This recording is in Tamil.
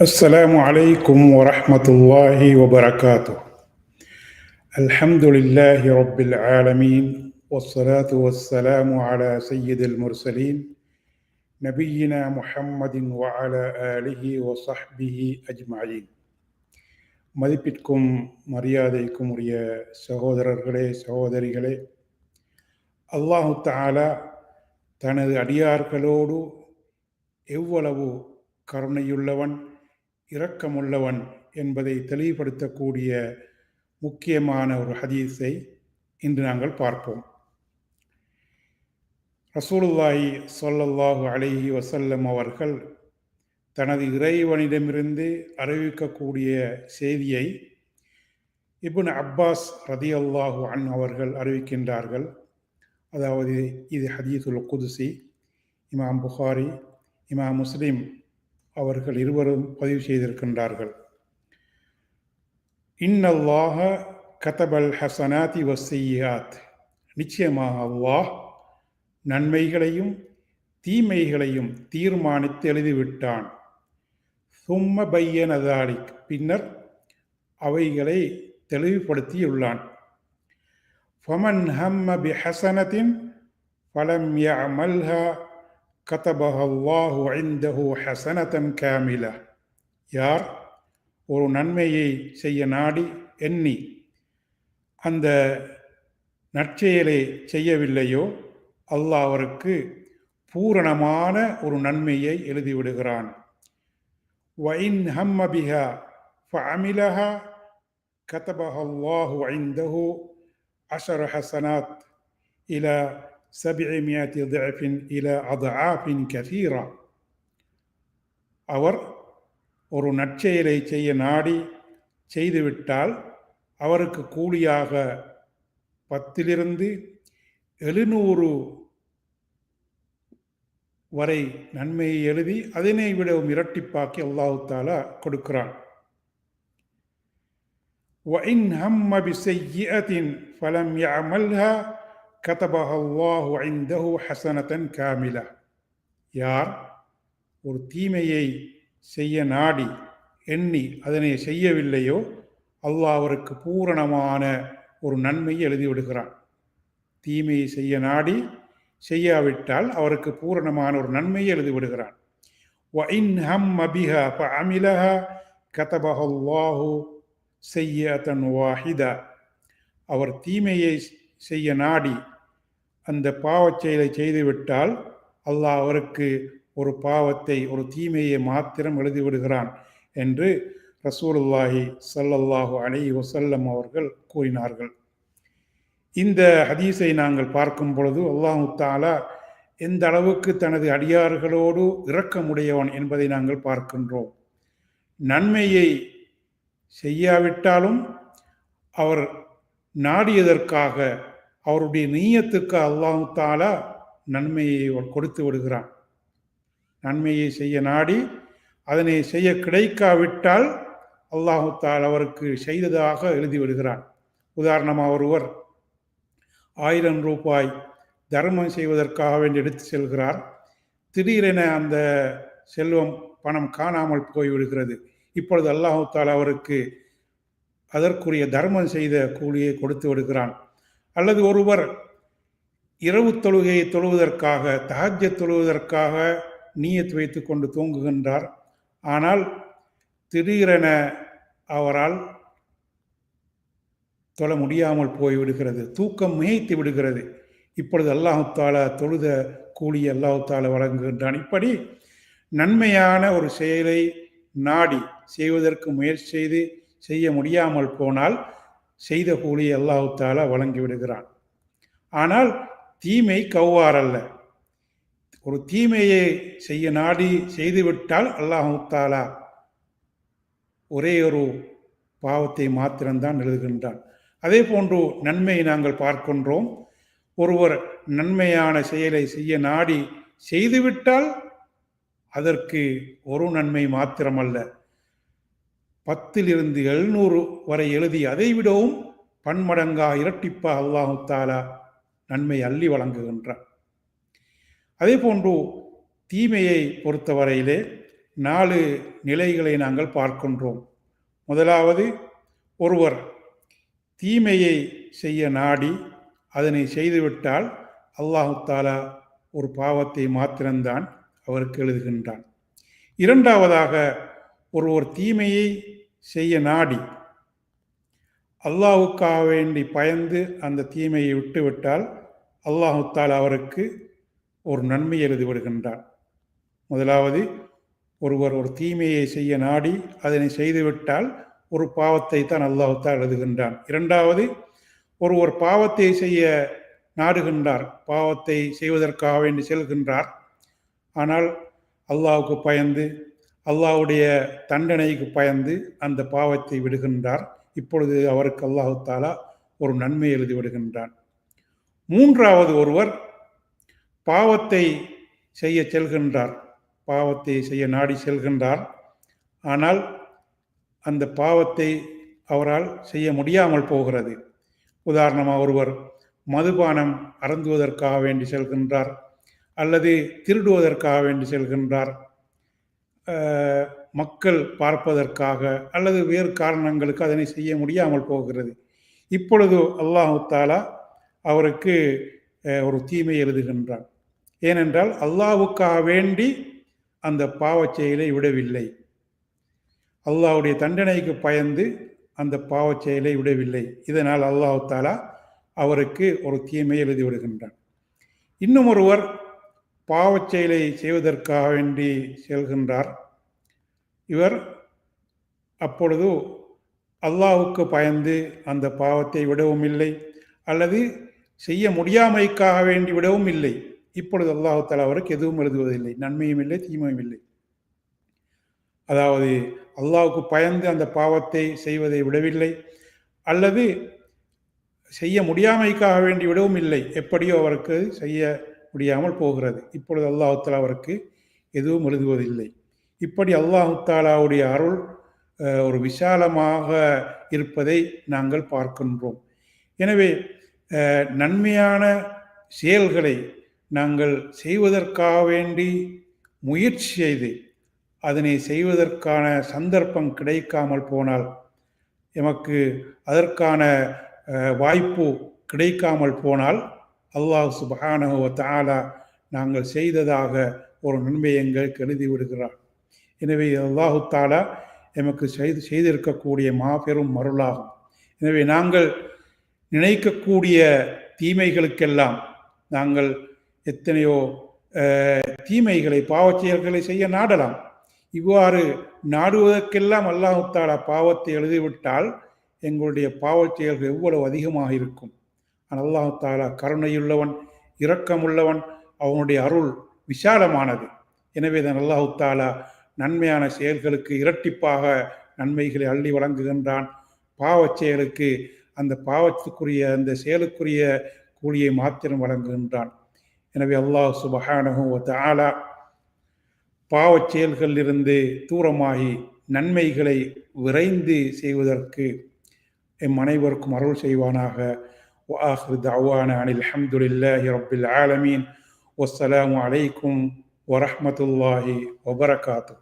السلام عليكم ورحمة الله وبركاته الحمد لله رب العالمين والصلاة والسلام على سيد المرسلين نبينا محمد وعلى آله وصحبه أجمعين மதிப்பிற்கும் மரியாதைக்கும் உரிய சகோதரர்களே சகோதரிகளே அல்லாஹு தாலா தனது அடியார்களோடு எவ்வளவு கருணையுள்ளவன் இரக்கமுள்ளவன் என்பதை தெளிவுபடுத்தக்கூடிய முக்கியமான ஒரு ஹதீஸை இன்று நாங்கள் பார்ப்போம். ரசூலுல்லாஹி சொல்லல்லாஹு அலஹி வசல்லம் அவர்கள் தனது இறைவனிடமிருந்து அறிவிக்கக்கூடிய செய்தியை இப்னு அப்பாஸ் ரதி அல்லாஹு அன் அவர்கள் அறிவிக்கின்றார்கள். அதாவது இது ஹதீதுல் குதுசி இமாம் புகாரி இமாம் முஸ்லீம் அவர்கள் இருவரும் பதிவு செய்திருக்கின்றார்கள். இன்னல்லாக கதபல் ஹசனாதி வசையாத் நிச்சயமாக அல்லாஹ் நன்மைகளையும் தீமைகளையும் தீர்மானித்து எழுதிவிட்டான். சும்ம பையனதாலிக் பின்னர் அவைகளை தெளிவுபடுத்தியுள்ளான். ஃபமன் ஹம்ம பி ஹசனத்தின் ஃபலம் அமல்ஹா கதபஹ அல்லாஹு ஐந்தஹு ஹசனதன் காமில. யார்? ஒரு நன்மையை செய்ய நாடி எண்ணி அந்த நற்செயலை செய்யவில்லையோ அல்லாஹ் அவருக்கு பூரணமான ஒரு நன்மையை எழுதிவிடுகிறான். வைன் ஹம்மபிஹா ஃபமிலஹா கதபஹ அல்லாஹு ஐந்தஹு அஷர் ஹசனாத் இல إلى سبعمائة ضعف إلى أضعاف كثيرة அவர் ஒரு நற்செயலை செய்ய நாடி செய்துவிட்டால் அவருக்கு கூலியாக பத்திலிருந்து எழுநூறு வரை நன்மையை எழுதி அதனை விடவும் இரட்டிப்பாக்கி அல்லாஹு தாலா கொடுக்கிறான் وإن هم بسيئة فلم يعملها كتبها الله عنده حسنة كاملة யார் ஒரு தீமையை செய்ய நாடி எண்ணி அதனை செய்யவில்லையோ அல்லாஹ் அவருக்கு பூரணமான ஒரு நன்மையை எழுதிவிடுகிறான் தீமையை செய்ய நாடி செய்யாவிட்டால் அவருக்கு பூரணமான ஒரு நன்மையை எழுதிவிடுகிறான் وَإِنْ هَمَّ بِهَا فَعَمِلَهَا كَتَبَهَا اللَّهُ سَيِّئَةً واحدة அவர் தீமையை செய்ய நாடி அந்த பாவச் செயலை செய்துவிட்டால் அல்லாஹ் அவருக்கு ஒரு பாவத்தை ஒரு தீமையை மாத்திரம் எழுதிவிடுகிறான் என்று ரசூலுல்லாஹி சல்லல்லாஹு அலி வசல்லம் அவர்கள் கூறினார்கள். இந்த ஹதீஸை நாங்கள் பார்க்கும் பொழுது அல்லாஹு தாலா எந்த அளவுக்கு தனது அடியார்களோடு இரக்கமுடையவன் என்பதை நாங்கள் பார்க்கின்றோம். நன்மையை செய்யாவிட்டாலும் அவர் நாடியதற்காக அவருடைய நீயத்துக்கு அல்லாஹு தாலா நன்மையை கொடுத்து விடுகிறான். நன்மையை செய்ய நாடி அதனை செய்ய கிடைக்காவிட்டால் அல்லாஹு தால் அவருக்கு செய்ததாக எழுதி விடுகிறான். உதாரணமாக ஒருவர் ஆயிரம் ரூபாய் தர்மம் செய்வதற்காக வேண்டி எடுத்து செல்கிறார். திடீரென அந்த செல்வம் பணம் காணாமல் போய்விடுகிறது. இப்பொழுது அல்லாஹு அவருக்கு அதற்குரிய தர்மம் செய்த கூலியை கொடுத்து விடுகிறான். அல்லது ஒருவர் இரவு தொழுகையை தொழுவதற்காக தகஜ தொழுவதற்காக நீயத் வைத்து கொண்டு தூங்குகின்றார். ஆனால் திடீரென அவரால் தொழ முடியாமல் போய்விடுகிறது. தூக்கம் மேய்த்து விடுகிறது. இப்பொழுது அல்லாஹு தாலா தொழுத கூலி அல்லாஹு தாலா வழங்குகின்றான். இப்படி நன்மையான ஒரு செயலை நாடி செய்வதற்கு முயற்சி செய்து செய்ய முடியாமல் போனால் செய்த கூலி அல்லாஹு தாலா வழங்கி விடுகிறான். ஆனால் தீமை கவ்வாறல்ல ஒரு தீமையை செய்ய நாடி செய்துவிட்டால் அல்லாஹு தாலா ஒரே ஒரு பாவத்தை மாத்திரம்தான் எழுதுகின்றான். அதே போன்று நன்மையை நாங்கள் பார்க்கின்றோம். ஒருவர் நன்மையான செயலை செய்ய நாடி செய்துவிட்டால் அதற்கு ஒரு நன்மை மாத்திரமல்ல. பத்திலிருந்து எழுநூறு வரை எழுதி அதை விடவும் பன்மடங்கா இரட்டிப்பா அல்லாஹு தாலா நன்மை அள்ளி வழங்குகின்றார் அதே போன்று தீமையை பொறுத்தவரையிலே நாலு நிலைகளை நாங்கள் பார்க்கின்றோம். முதலாவது ஒருவர் தீமையை செய்ய நாடி அதனை செய்துவிட்டால் அல்லாஹு தாலா ஒரு பாவத்தை மாத்திரம்தான் அவருக்கு எழுதுகின்றான். இரண்டாவதாக ஒருவர் தீமையை செய்ய நாடி அல்லாஹுக்காக வேண்டி பயந்து அந்த தீமையை விட்டுவிட்டால் அல்லாஹுத்தால் அவருக்கு ஒரு நன்மை எழுதி விடுகின்றான். முதலாவது ஒருவர் ஒரு தீமையை செய்ய நாடி அதனை செய்துவிட்டால் ஒரு பாவத்தை தான் அல்லாஹுத்தால் எழுதுகின்றான். இரண்டாவது ஒருவர் பாவத்தை செய்ய நாடுகின்றார் பாவத்தை செய்வதற்காக வேண்டி செல்கின்றார். ஆனால் அல்லாவுக்கு பயந்து அல்லாவுடைய தண்டனைக்கு பயந்து அந்த பாவத்தை விடுகின்றார். இப்பொழுது அவருக்கு அல்லாஹு தாலா ஒரு நன்மை எழுதி விடுகின்றான். மூன்றாவது ஒருவர் பாவத்தை செய்ய செல்கின்றார். பாவத்தை செய்ய நாடி செல்கின்றார். ஆனால் அந்த பாவத்தை அவரால் செய்ய முடியாமல் போகிறது. உதாரணமாக ஒருவர் மதுபானம் அறந்துவதற்காக வேண்டி செல்கின்றார் அல்லது திருடுவதற்காக வேண்டி செல்கின்றார். மக்கள் பார்ப்பதற்காக அல்லது வேறு காரணங்களுக்கு அதனை செய்ய முடியாமல் போகிறது. இப்பொழுது அல்லாஹு தாலா அவருக்கு ஒரு தீமை எழுதுகின்றான். ஏனென்றால் அல்லாவுக்காக வேண்டி அந்த பாவச் செயலை விடவில்லை. அல்லாவுடைய தண்டனைக்கு பயந்து அந்த பாவச் செயலை விடவில்லை. இதனால் அல்லாஹு தாலா அவருக்கு ஒரு தீமை எழுதி விடுகின்றான். இன்னும் ஒருவர் பாவச் செயலை செய்வதற்காக வேண்டி செல்கின்றார். இவர் அப்பொழுது அல்லாவுக்கு பயந்து அந்த பாவத்தை விடவும் இல்லை அல்லது செய்ய முடியாமைக்காக வேண்டி விடவும் இல்லை. இப்பொழுது அல்லாஹால அவருக்கு எதுவும் எழுதுவதில்லை நன்மையும் இல்லை தீமையும் இல்லை. அதாவது அல்லாவுக்கு பயந்து அந்த பாவத்தை செய்வதை விடவில்லை அல்லது செய்ய முடியாமைக்காக வேண்டி விடவும் இல்லை. எப்படியோ அவருக்கு செய்ய முடியாமல் போகிறது. இப்பொழுது அல்லாஹாலா அவருக்கு எதுவும் எழுதுவதில்லை. இப்படி அல்லாஹுத்தாலாவுடைய அருள் ஒரு விசாலமாக இருப்பதை நாங்கள் பார்க்கின்றோம். எனவே நன்மையான செயல்களை நாங்கள் செய்வதற்காக வேண்டி முயற்சி செய்து அதனை செய்வதற்கான சந்தர்ப்பம் கிடைக்காமல் போனால் எமக்கு அதற்கான வாய்ப்பு கிடைக்காமல் போனால் அல்லாஹ் சுபஹானஹுவ தாலா நாங்கள் செய்ததாக ஒரு நன்மை எங்களுக்கு எழுதி விடுகிறார். எனவே அல்லாஹு தாலா எமக்கு செய்து செய்திருக்கக்கூடிய மாபெரும் மருளாகும் எனவே நாங்கள் நினைக்கக்கூடிய தீமைகளுக்கெல்லாம் நாங்கள் எத்தனையோ தீமைகளை பாவச்செயல்களை செய்ய நாடலாம். இவ்வாறு நாடுவதற்கெல்லாம் அல்லாஹு தாலா பாவத்தை எழுதிவிட்டால் எங்களுடைய பாவச் செயல்கள் எவ்வளவு அதிகமாக இருக்கும். அல்லாஹு தாலா கருணையுள்ளவன் இரக்கமுள்ளவன் அவனுடைய அருள் விசாலமானது. எனவே தான் அல்லாஹு தாலா நன்மையான செயல்களுக்கு இரட்டிப்பாக நன்மைகளை அள்ளி வழங்குகின்றான். பாவச் செயலுக்கு அந்த பாவத்துக்குரிய அந்த செயலுக்குரிய கூலியை மாத்திரம் வழங்குகின்றான். எனவே அல்லாஹ் சுபஹானஹு தாலா பாவச் செயல்களிலிருந்து தூரமாகி நன்மைகளை விரைந்து செய்வதற்கு எம் அனைவருக்கும் அருள் செய்வானாக. وآخر دعوانا عن الحمد لله رب العالمين والسلام عليكم ورحمة الله وبركاته.